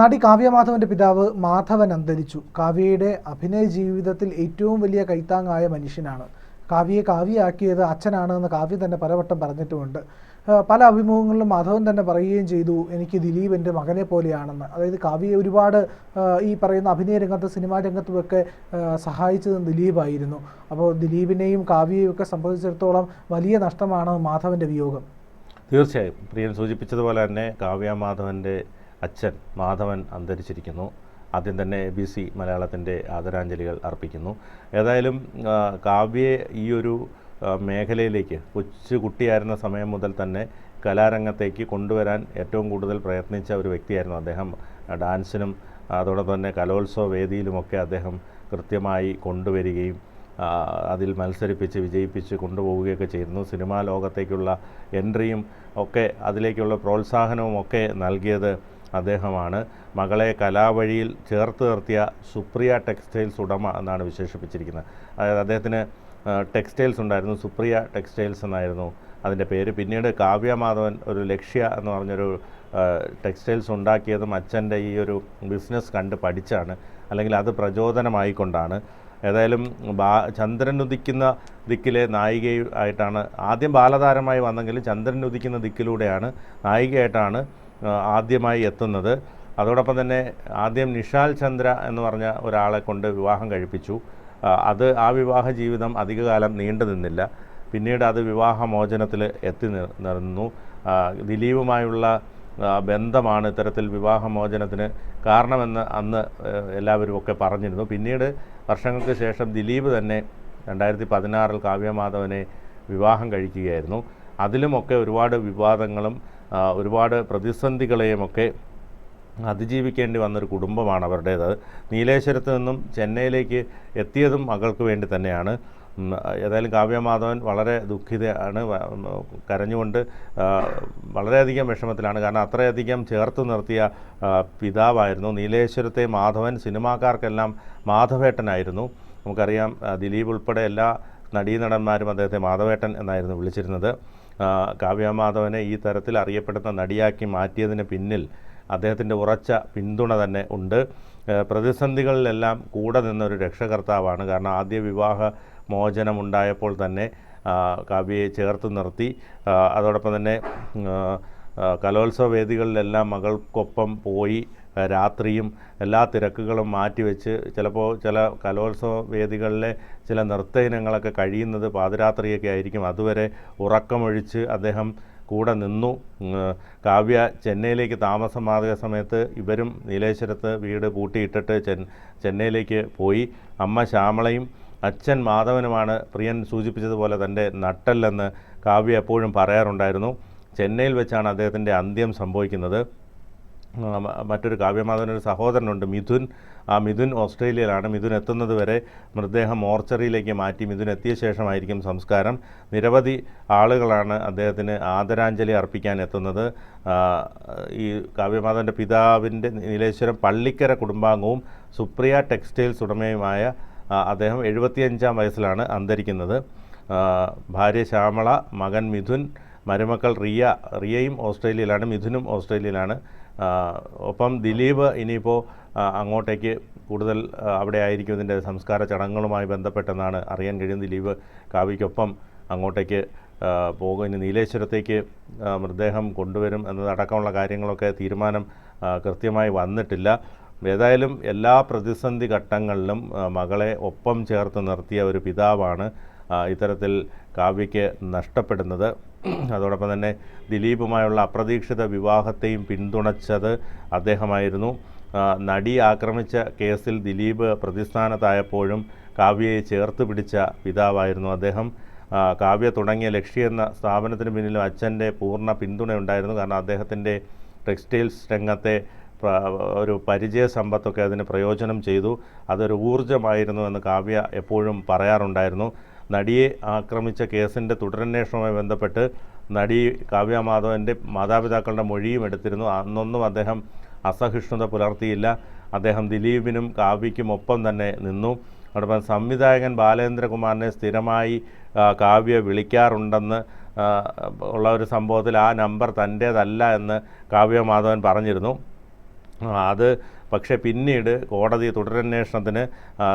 നടി കാവ്യമാധവന്റെ പിതാവ് മാധവൻ അന്തരിച്ചു. കാവ്യയുടെ അഭിനയ ജീവിതത്തിൽ ഏറ്റവും വലിയ കൈത്താങ്ങായ മനുഷ്യനാണ്. കാവ്യയെ കാവ്യയാക്കിയത് അച്ഛനാണ് എന്ന് കാവ്യ തന്നെ പലവട്ടം പറഞ്ഞിട്ടുമുണ്ട്. പല അഭിമുഖങ്ങളിലും മാധവൻ തന്നെ പറയുകയും ചെയ്തു എനിക്ക് ദിലീപ് എന്റെ മകനെ പോലെയാണെന്ന്. അതായത് കാവ്യയെ ഒരുപാട് ഈ പറയുന്ന അഭിനയ രംഗത്ത് സിനിമാ രംഗത്തുമൊക്കെ സഹായിച്ചത് ദിലീപായിരുന്നു. അപ്പോൾ ദിലീപിനെയും കാവ്യയെയും ഒക്കെ സംബന്ധിച്ചിടത്തോളം വലിയ നഷ്ടമാണ് മാധവന്റെ വിയോഗം. തീർച്ചയായും. പ്രിയൻ സൂചിപ്പിച്ചതുപോലെ തന്നെ കാവ്യ മാധവന്റെ അച്ഛൻ മാധവൻ അന്തരിച്ചിരിക്കുന്നു. ആദ്യം തന്നെ എ ബി സി മലയാളത്തിന്റെ ആദരാഞ്ജലികൾ അർപ്പിക്കുന്നു. ഏതായാലും കാവ്യെ ഈ ഒരു മേഖലയിലേക്ക് കൊച്ചു കുട്ടിയായിരുന്ന സമയം മുതൽ തന്നെ കലാരംഗത്തേക്ക് കൊണ്ടുവരാൻ ഏറ്റവും കൂടുതൽ പ്രയത്നിച്ച ഒരു വ്യക്തിയായിരുന്നു അദ്ദേഹം. ഡാൻസിനും അതോടൊപ്പം തന്നെ കലോത്സവ വേദിയിലുമൊക്കെ അദ്ദേഹം കൃത്യമായി കൊണ്ടുവരികയും അതിൽ മത്സരിപ്പിച്ച് വിജയിപ്പിച്ച് കൊണ്ടുപോവുകയൊക്കെ ചെയ്യുന്നു സിനിമാ ലോകത്തേക്കുള്ള എൻട്രിയും ഒക്കെ അതിലേക്കുള്ള പ്രോത്സാഹനവും ഒക്കെ നൽകിയത് അദ്ദേഹമാണ്. മകളെ കലാവഴിയിൽ ചേർത്ത് നിർത്തിയ സുപ്രിയ ടെക്സ്റ്റൈൽസ് ഉടമ എന്നാണ് വിശേഷിപ്പിച്ചിരിക്കുന്നത്. അതായത് അദ്ദേഹത്തിന് ടെക്സ്റ്റൈൽസ് ഉണ്ടായിരുന്നു സുപ്രിയ ടെക്സ്റ്റൈൽസ് എന്നായിരുന്നു. അതിന്റെ പേര് പിന്നീട് കാവ്യ മാധവൻ ഒരു ലക്ഷ്യ എന്ന് പറഞ്ഞൊരു ടെക്സ്റ്റൈൽസ് ഉണ്ടാക്കിയതും അച്ഛന്റെ ഈ ഒരു ബിസിനസ് കണ്ട് പഠിച്ചാണ്. അല്ലെങ്കിൽ അത് പ്രചോദനമായിക്കൊണ്ടാണ്. ഏതായാലും ബാ ചന്ദ്രൻ ഉദിക്കുന്ന ദിക്കിലെ നായികയായിട്ടാണ് ആദ്യം ബാലതാരമായി വന്നെങ്കിലും ചന്ദ്രൻ ഉദിക്കുന്ന ദിക്കിലൂടെയാണ് നായികയായിട്ടാണ് ആദ്യമായി എത്തുന്നത്. അതോടൊപ്പം തന്നെ ആദ്യം നിഷാൽ ചന്ദ്ര എന്ന് പറഞ്ഞ ഒരാളെ കൊണ്ട് വിവാഹം കഴിപ്പിച്ചു. അത് ആ വിവാഹ ജീവിതം അധികകാലം നീണ്ടു നിന്നില്ല. പിന്നീട് അത് വിവാഹമോചനത്തിൽ എത്തി നിന്നു ദിലീപുമായുള്ള ബന്ധമാണ് ഇത്തരത്തിൽ വിവാഹമോചനത്തിന് കാരണമെന്ന് അന്ന് എല്ലാവരും ഒക്കെ പറഞ്ഞിരുന്നു. പിന്നീട് വർഷങ്ങൾക്ക് ശേഷം ദിലീപ് തന്നെ രണ്ടായിരത്തി പതിനാറിൽ കാവ്യമാധവനെ വിവാഹം കഴിക്കുകയായിരുന്നു. അതിലുമൊക്കെ ഒരുപാട് വിവാദങ്ങളും ഒരുപാട് പ്രതിസന്ധികളെയുമൊക്കെ അതിജീവിക്കേണ്ടി വന്നൊരു കുടുംബമാണ് അവരുടേത്. നീലേശ്വരത്ത് നിന്നും ചെന്നൈയിലേക്ക് എത്തിയതും മകൾക്ക് വേണ്ടി തന്നെയാണ്. ഏതായാലും കാവ്യമാധവൻ വളരെ ദുഃഖിതയാണ് കരഞ്ഞുകൊണ്ട് വളരെയധികം വിഷമത്തിലാണ്. കാരണം അത്രയധികം ചേർത്ത് നിർത്തിയ പിതാവായിരുന്നു. നീലേശ്വരത്തെ മാധവൻ സിനിമാക്കാർക്കെല്ലാം മാധവേട്ടനായിരുന്നു. നമുക്കറിയാം ദിലീപ് ഉൾപ്പെടെ എല്ലാ നടീനടന്മാരും അദ്ദേഹത്തെ മാധവേട്ടൻ എന്നായിരുന്നു വിളിച്ചിരുന്നത്. ആ, കാവ്യ മാധവനെ ഈ തരത്തിൽ അറിയപ്പെടുന്ന നടിയാക്കി മാറ്റിയതിന് പിന്നിൽ അദ്ദേഹത്തിന്റെ ഉറച്ച പിന്തുണ തന്നെ ഉണ്ട്. പ്രതിസന്ധികളിലെല്ലാം കൂടെ നിന്നൊരു രക്ഷകർത്താവാണ്. കാരണം ആദ്യ വിവാഹ മോചനമുണ്ടായപ്പോൾ തന്നെ കാവ്യയെ ചേർത്ത് നിർത്തി. അതോടൊപ്പം തന്നെ കലോത്സവ വേദികളിലെല്ലാം മകൾക്കൊപ്പം പോയി രാത്രിയും എല്ലാ തിരക്കുകളും മാറ്റിവെച്ച് ചിലപ്പോൾ ചില കലോത്സവ വേദികളിലെ ചില നൃത്ത ഇനങ്ങളൊക്കെ കഴിയുന്നത് പാതിരാത്രിയൊക്കെ ആയിരിക്കും. അതുവരെ ഉറക്കമൊഴിച്ച് അദ്ദേഹം കൂടെ നിന്നു. കാവ്യ ചെന്നൈയിലേക്ക് താമസം മാറിയ സമയത്ത് ഇവരും നീലേശ്വരത്ത് വീട് പൂട്ടിയിട്ടിട്ട് ചെന്നൈയിലേക്ക് പോയി. അമ്മ ശ്യാമളയും അച്ഛൻ മാധവനുമാണ് പ്രിയൻ സൂചിപ്പിച്ചതുപോലെ തന്റെ നട്ടല്ലെന്ന് കാവ്യ എപ്പോഴും പറയാറുണ്ടായിരുന്നു. ചെന്നൈയിൽ വെച്ചാണ് അദ്ദേഹത്തിന്റെ അന്ത്യം സംഭവിക്കുന്നത്. മറ്റൊരു കാവ്യമാധവനൊരു സഹോദരനുണ്ട് മിഥുൻ. ആ മിഥുൻ ഓസ്ട്രേലിയയിലാണ്. മിഥുൻ എത്തുന്നത് വരെ മൃതദേഹം മോർച്ചറിയിലേക്ക് മാറ്റി. മിഥുൻ എത്തിയ ശേഷമായിരിക്കും സംസ്കാരം. നിരവധി ആളുകളാണ് അദ്ദേഹത്തിന് ആദരാഞ്ജലി അർപ്പിക്കാൻ എത്തുന്നത്. ഈ കാവ്യമാധവന്റെ പിതാവിന്റെ നീലേശ്വരം പള്ളിക്കര കുടുംബാംഗവും സുപ്രിയ ടെക്സ്റ്റൈൽസ് ഉടമയുമായ അദ്ദേഹം എഴുപത്തിയഞ്ചാം വയസ്സിലാണ് അന്തരിക്കുന്നത്. ഭാര്യ ശ്യാമള മകൻ മിഥുൻ മരുമക്കൾ റിയ റിയയും ഓസ്ട്രേലിയയിലാണ് മിഥുനും ഓസ്ട്രേലിയയിലാണ്. ഒപ്പം ദിലീപ് ഇനിയിപ്പോൾ അങ്ങോട്ടേക്ക് കൂടുതൽ അവിടെ ആയിരിക്കും ഇതിന്റെ സംസ്കാര ചടങ്ങുകളുമായി ബന്ധപ്പെട്ടെന്നാണ് അറിയാൻ കഴിയുന്നത് ദിലീപ് കാവ്യയ്ക്കൊപ്പം അങ്ങോട്ടേക്ക് പോകും. ഇനി നീലേശ്വരത്തേക്ക് മൃതദേഹം കൊണ്ടുവരും എന്നതടക്കമുള്ള കാര്യങ്ങളൊക്കെ തീരുമാനം കൃത്യമായി വന്നിട്ടില്ല. ഏതായാലും എല്ലാ പ്രതിസന്ധി ഘട്ടങ്ങളിലും മകളെ ഒപ്പം ചേർത്ത് നിർത്തിയ ഒരു പിതാവാണ് ഇത്തരത്തിൽ കാവ്യയ്ക്ക് നഷ്ടപ്പെടുന്നത്. അതോടൊപ്പം തന്നെ ദിലീപുമായുള്ള അപ്രതീക്ഷിത വിവാഹത്തെയും പിന്തുണച്ചത് അദ്ദേഹമായിരുന്നു. നടി ആക്രമിച്ച കേസിൽ ദിലീപ് പ്രതിസ്ഥാനത്തായപ്പോഴും കാവ്യയെ ചേർത്ത് പിടിച്ച പിതാവായിരുന്നു അദ്ദേഹം. കാവ്യ തുടങ്ങിയ ലക്ഷ്യ എന്ന സ്ഥാപനത്തിന് പിന്നിലും അച്ഛന്റെ പൂർണ പിന്തുണയുണ്ടായിരുന്നു. കാരണം അദ്ദേഹത്തിന്റെ ടെക്സ്റ്റൈൽസ് രംഗത്തെ ഒരു പരിചയ സമ്പത്തൊക്കെ അതിന് പ്രയോജനം ചെയ്തു. അതൊരു ഊർജമായിരുന്നു എന്ന് കാവ്യ എപ്പോഴും പറയാറുണ്ടായിരുന്നു. നടിയെ ആക്രമിച്ച കേസിന്റെ തുടരന്വേഷണവുമായി ബന്ധപ്പെട്ട് നടി കാവ്യ മാധവന്റെ മാതാപിതാക്കളുടെ മൊഴിയും എടുത്തിരുന്നു. അന്നൊന്നും അദ്ദേഹം അസഹിഷ്ണുത പുലർത്തിയില്ല. അദ്ദേഹം ദിലീപിനും കാവ്യയ്ക്കും ഒപ്പം തന്നെ നിന്നു. അതോടൊപ്പം സംവിധായകൻ ബാലേന്ദ്രകുമാറിനെ സ്ഥിരമായി കാവ്യ വിളിക്കാറുണ്ടെന്ന് ഉള്ള ഒരു സംഭവത്തിൽ ആ നമ്പർ തന്റേതല്ല എന്ന് കാവ്യ മാധവൻ പറഞ്ഞിരുന്നു. അത് പക്ഷേ പിന്നീട് കോടതി തുടരന്വേഷണത്തിന്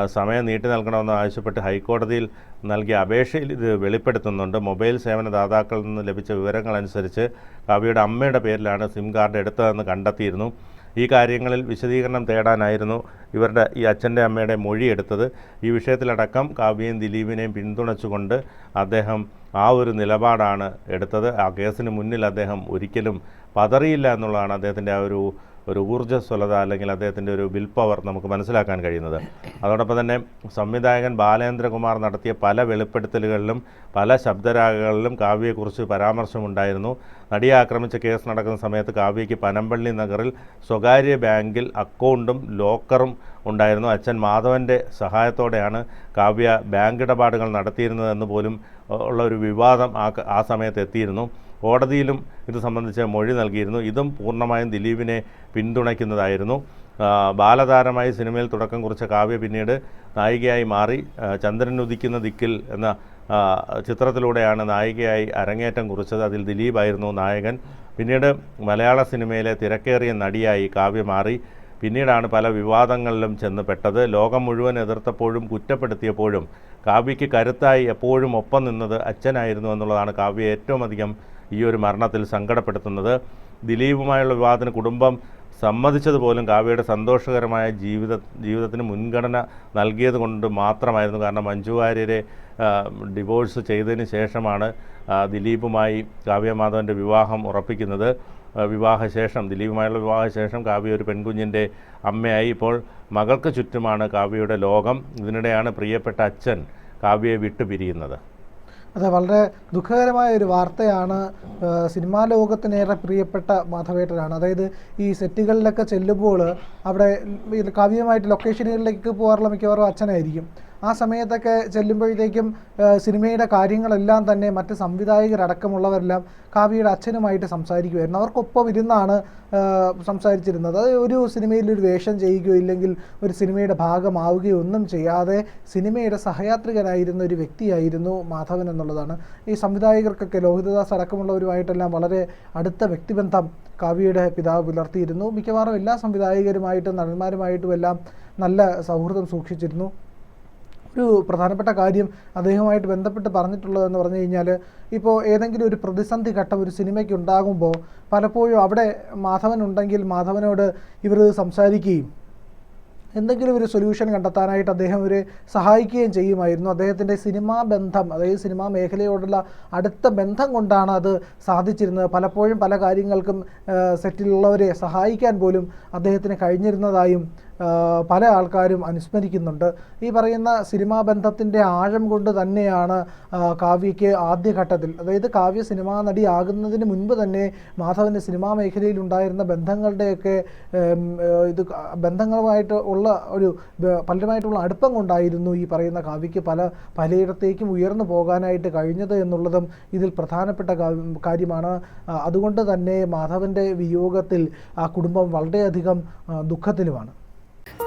സമയം നീട്ടി നൽകണമെന്ന് ആവശ്യപ്പെട്ട് ഹൈക്കോടതിയിൽ നൽകിയ അപേക്ഷയിൽ ഇത് വെളിപ്പെടുത്തുന്നുണ്ട്. മൊബൈൽ സേവന ദാതാക്കളിൽ നിന്ന് ലഭിച്ച വിവരങ്ങളനുസരിച്ച് കവിയുടെ അമ്മയുടെ പേരിലാണ് സിം കാർഡ് എടുത്തതെന്ന് കണ്ടെത്തിയിരുന്നു. ഈ കാര്യങ്ങളിൽ വിശദീകരണം തേടാനായിരുന്നു ഇവരുടെ ഈ അച്ഛന്റെ അമ്മയുടെ മൊഴി എടുത്തത്. ഈ വിഷയത്തിലടക്കം കാവ്യയും ദിലീപിനെയും പിന്തുണച്ചുകൊണ്ട് അദ്ദേഹം ആ ഒരു നിലപാടാണ് എടുത്തത്. ആ കേസിന് മുന്നിൽ അദ്ദേഹം ഒരിക്കലും പതറിയില്ല എന്നുള്ളതാണ് അദ്ദേഹത്തിന്റെ ആ ഒരു ഒരു ഊർജസ്വലത അല്ലെങ്കിൽ അദ്ദേഹത്തിന്റെ ഒരു വിൽ പവർ നമുക്ക് മനസ്സിലാക്കാൻ കഴിയുന്നത്. അതോടൊപ്പം തന്നെ സംവിധായകൻ ബാലേന്ദ്രകുമാർ നടത്തിയ പല വെളിപ്പെടുത്തലുകളിലും പല ശബ്ദരാഗങ്ങളിലും കാവ്യയെക്കുറിച്ച് പരാമർശമുണ്ടായിരുന്നു. നടിയെ ആക്രമിച്ച കേസ് നടക്കുന്ന സമയത്ത് കാവ്യയ്ക്ക് പനമ്പള്ളി നഗറിൽ സ്വകാര്യ ബാങ്കിൽ അക്കൗണ്ടും ലോക്കറും ഉണ്ടായിരുന്നു. അച്ഛൻ മാധവന്റെ സഹായത്തോടെയാണ് കാവ്യ ബാങ്ക് ഇടപാടുകൾ നടത്തിയിരുന്നതെന്ന് പോലും ഉള്ള ഒരു വിവാദം ആ ആ സമയത്ത് എത്തിയിരുന്നു. കോടതിയിലും ഇത് സംബന്ധിച്ച് മൊഴി നൽകിയിരുന്നു. ഇതും പൂർണമായും ദിലീപിനെ പിന്തുണയ്ക്കുന്നതായിരുന്നു. ബാലതാരമായി സിനിമയിൽ തുടക്കം കുറിച്ച കാവ്യ പിന്നീട് നായികയായി മാറി. ചന്ദ്രൻ ഉദിക്കുന്ന ദിക്കിൽ എന്ന ചിത്രത്തിലൂടെയാണ് നായികയായി അരങ്ങേറ്റം കുറിച്ചത്. അതിൽ ദിലീപായിരുന്നു നായകൻ. പിന്നീട് മലയാള സിനിമയിലെ തിരക്കേറിയ നടിയായി കാവ്യ മാറി. പിന്നീടാണ് പല വിവാദങ്ങളിലും ചെന്ന് പെട്ടത്. ലോകം മുഴുവൻ എതിർത്തപ്പോഴും കുറ്റപ്പെടുത്തിയപ്പോഴും കാവ്യയ്ക്ക് കരുത്തായി എപ്പോഴും ഒപ്പം നിന്നത് അച്ഛനായിരുന്നു എന്നുള്ളതാണ് കാവ്യ ഏറ്റവും അധികം ഈ ഒരു മരണത്തിൽ സങ്കടപ്പെടുത്തുന്നത്. ദിലീപുമായുള്ള വിവാദത്തിന് കുടുംബം സമ്മതിച്ചത് പോലും കാവ്യയുടെ സന്തോഷകരമായ ജീവിത ജീവിതത്തിന് മുൻഗണന നൽകിയത് കൊണ്ട് മാത്രമായിരുന്നു. കാരണം മഞ്ജു വാര്യരെ ഡിവോഴ്സ് ചെയ്തതിന് ശേഷമാണ് ദിലീപുമായി കാവ്യ മാധവന്റെ വിവാഹം ഉറപ്പിക്കുന്നത്. വിവാഹശേഷം ദിലീപുമായുള്ള വിവാഹശേഷം കാവ്യ ഒരു പെൺകുഞ്ഞിന്റെ അമ്മയായി. ഇപ്പോൾ മകൾക്ക് ചുറ്റുമാണ് കാവ്യയുടെ ലോകം. ഇതിനിടെയാണ് പ്രിയപ്പെട്ട അച്ഛൻ കാവ്യയെ വിട്ടു പിരിയുന്നത് അതെ വളരെ ദുഃഖകരമായ ഒരു വാർത്തയാണ് സിനിമാ ലോകത്തിനേറെ പ്രിയപ്പെട്ട മാധവേട്ടനാണ്. അതായത് ഈ സെറ്റുകളിലൊക്കെ ചെല്ലുമ്പോൾ അവിടെ കാവ്യമായിട്ട് ലൊക്കേഷനുകളിലേക്ക് പോകാറുള്ള മിക്കവാറും അച്ഛനായിരിക്കും. ആ സമയത്തൊക്കെ ചെല്ലുമ്പോഴത്തേക്കും സിനിമയുടെ കാര്യങ്ങളെല്ലാം തന്നെ മറ്റ് സംവിധായകരടക്കമുള്ളവരെല്ലാം കാവ്യയുടെ അച്ഛനുമായിട്ട് സംസാരിക്കുമായിരുന്നു. അവർക്കൊപ്പം ഇരുന്നാണ് സംസാരിച്ചിരുന്നത്. അത് ഒരു സിനിമയിൽ ഒരു വേഷം ചെയ്യുകയോ ഇല്ലെങ്കിൽ ഒരു സിനിമയുടെ ഭാഗമാവുകയോ ഒന്നും ചെയ്യാതെ സിനിമയുടെ സഹയാത്രികനായിരുന്ന ഒരു വ്യക്തിയായിരുന്നു മാധവൻ എന്നുള്ളതാണ്. ഈ സംവിധായകർക്കൊക്കെ ലോഹിതദാസ് അടക്കമുള്ളവരുമായിട്ടെല്ലാം വളരെ അടുത്ത വ്യക്തിബന്ധം കാവ്യയുടെ പിതാവ് പുലർത്തിയിരുന്നു. മിക്കവാറും എല്ലാ സംവിധായകരുമായിട്ടും നടന്മാരുമായിട്ടും എല്ലാം നല്ല സൗഹൃദം സൂക്ഷിച്ചിരുന്നു. ഒരു പ്രധാനപ്പെട്ട കാര്യം അദ്ദേഹവുമായിട്ട് ബന്ധപ്പെട്ട് പറഞ്ഞിട്ടുള്ളതെന്ന് പറഞ്ഞു കഴിഞ്ഞാൽ ഇപ്പോൾ ഏതെങ്കിലും ഒരു പ്രതിസന്ധി ഘട്ടം ഒരു സിനിമയ്ക്ക് ഉണ്ടാകുമ്പോൾ പലപ്പോഴും അവിടെ മാധവൻ ഉണ്ടെങ്കിൽ മാധവനോട് ഇവർ സംസാരിക്കുകയും എന്തെങ്കിലും ഒരു സൊല്യൂഷൻ കണ്ടെത്താനായിട്ട് അദ്ദേഹം ഇവരെ സഹായിക്കുകയും ചെയ്യുമായിരുന്നു. അദ്ദേഹത്തിന്റെ സിനിമാ ബന്ധം അതായത് സിനിമാ മേഖലയോടുള്ള അടുത്ത ബന്ധം കൊണ്ടാണ് അത് സാധിച്ചിരുന്നത്. പലപ്പോഴും പല കാര്യങ്ങൾക്കും സെറ്റിലുള്ളവരെ സഹായിക്കാൻ പോലും അദ്ദേഹത്തിന് കഴിഞ്ഞിരുന്നതായും പല ആൾക്കാരും അനുസ്മരിക്കുന്നുണ്ട്. ഈ പറയുന്ന സിനിമാ ബന്ധത്തിന്റെ ആഴം കൊണ്ട് തന്നെയാണ് കാവ്യയ്ക്ക് ആദ്യഘട്ടത്തിൽ അതായത് കാവ്യ സിനിമാ നടി ആകുന്നതിന് മുൻപ് തന്നെ മാധവന്റെ സിനിമാ മേഖലയിൽ ഉണ്ടായിരുന്ന ബന്ധങ്ങളുടെയൊക്കെ ഇത് ബന്ധങ്ങളുമായിട്ട് ഉള്ള ഒരു പലരുമായിട്ടുള്ള അടുപ്പം കൊണ്ടായിരുന്നു ഈ പറയുന്ന കാവ്യയ്ക്ക് പല പലയിടത്തേക്കും ഉയർന്നു പോകാനായിട്ട് കഴിഞ്ഞത് എന്നുള്ളതും ഇതിൽ പ്രധാനപ്പെട്ട കാര്യമാണ്. അതുകൊണ്ട് തന്നെ മാധവന്റെ വിയോഗത്തിൽ ആ കുടുംബം വളരെയധികം ദുഃഖത്തിലുമാണ്.